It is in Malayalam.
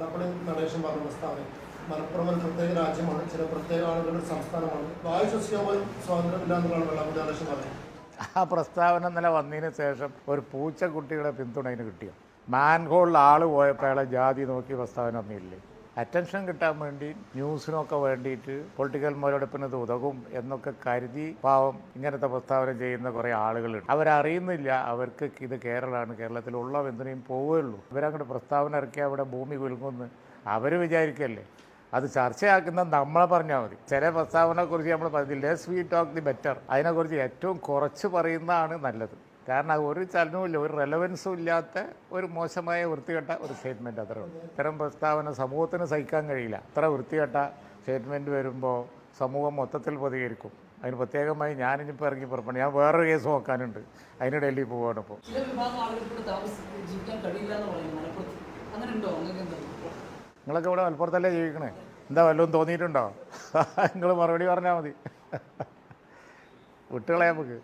വെള്ളാപ്പള്ളി നടേശൻ പറഞ്ഞ പ്രസ്താവന. മലപ്പുറം ഒരു പ്രത്യേക രാജ്യമാണ് ചില പ്രത്യേക ആളുകളുടെ സംസ്ഥാനമാണ്. വായു ശ്വസിക്കാൻ പോലും സ്വാതന്ത്ര്യമില്ല എന്നുള്ളതാണ് വെള്ളാപ്പള്ളി നടേശൻ പറഞ്ഞത്. ആ പ്രസ്താവന ഇന്നലെ വന്നതിന് ശേഷം ഒരു പൂച്ചക്കുട്ടിയുടെ പിന്തുണ അതിന് കിട്ടിയോ? മാൻഹോളിൽ ആൾ പോയപ്പോഴെ ജാതി നോക്കി പ്രസ്താവന ഒന്നുമില്ലേ അറ്റൻഷൻ കിട്ടാൻ വേണ്ടി ന്യൂസിനൊക്കെ വേണ്ടിയിട്ട് പൊളിറ്റിക്കൽ മുതലെടുപ്പിന് ഇത് ഉതകും എന്നൊക്കെ കരുതി പാവം ഇങ്ങനത്തെ പ്രസ്താവന ചെയ്യുന്ന കുറേ ആളുകളുണ്ട്. അവരറിയുന്നില്ല അവർക്ക് ഇത് കേരളമാണ് കേരളത്തിലുള്ള എന്തിനേയും പോവുകയുള്ളൂ. ഇവരങ്ങോട്ട് പ്രസ്താവന ഇറക്കിയാൽ അവിടെ ഭൂമി കുലുങ്ങുമെന്ന് അവർ വിചാരിക്കല്ലേ? അത് ചർച്ചയാക്കുന്ന നമ്മളെ പറഞ്ഞാൽ മതി. ചില പ്രസ്താവനയെക്കുറിച്ച് നമ്മൾ പറഞ്ഞില്ല less we talk the better അതിനെക്കുറിച്ച് ഏറ്റവും കുറച്ച് പറയുന്നതാണ് നല്ലത്. കാരണം അത് ഒരു ചലനവും ഒരു റെലവൻസും ഇല്ലാത്ത ഒരു മോശമായ വൃത്തികെട്ട ഒരു സ്റ്റേറ്റ്മെന്റ് അത്രേ ഉള്ളൂ. ഇത്തരം പ്രസ്താവന സമൂഹത്തിന് സഹിക്കാൻ കഴിയില്ല. അത്ര വൃത്തികെട്ട സ്റ്റേറ്റ്മെന്റ് വരുമ്പോൾ സമൂഹം മൊത്തത്തിൽ പ്രതികരിക്കും. അതിന് പ്രത്യേകമായി ഞാനിപ്പോൾ ഇറങ്ങി പുറപ്പെടും ഞാൻ വേറൊരു കേസ് നോക്കാനുണ്ട്. അതിന് ഡൽഹി പോവാണ് ഇപ്പോൾ നിങ്ങളൊക്കെ ഇവിടെ മലപ്പുറത്തല്ലേ ജീവിക്കണേ? എന്താ വല്ലതും തോന്നിയിട്ടുണ്ടോ? നിങ്ങൾ മറുപടി പറഞ്ഞാൽ മതി. വിട്ടുകളെ നമുക്ക്.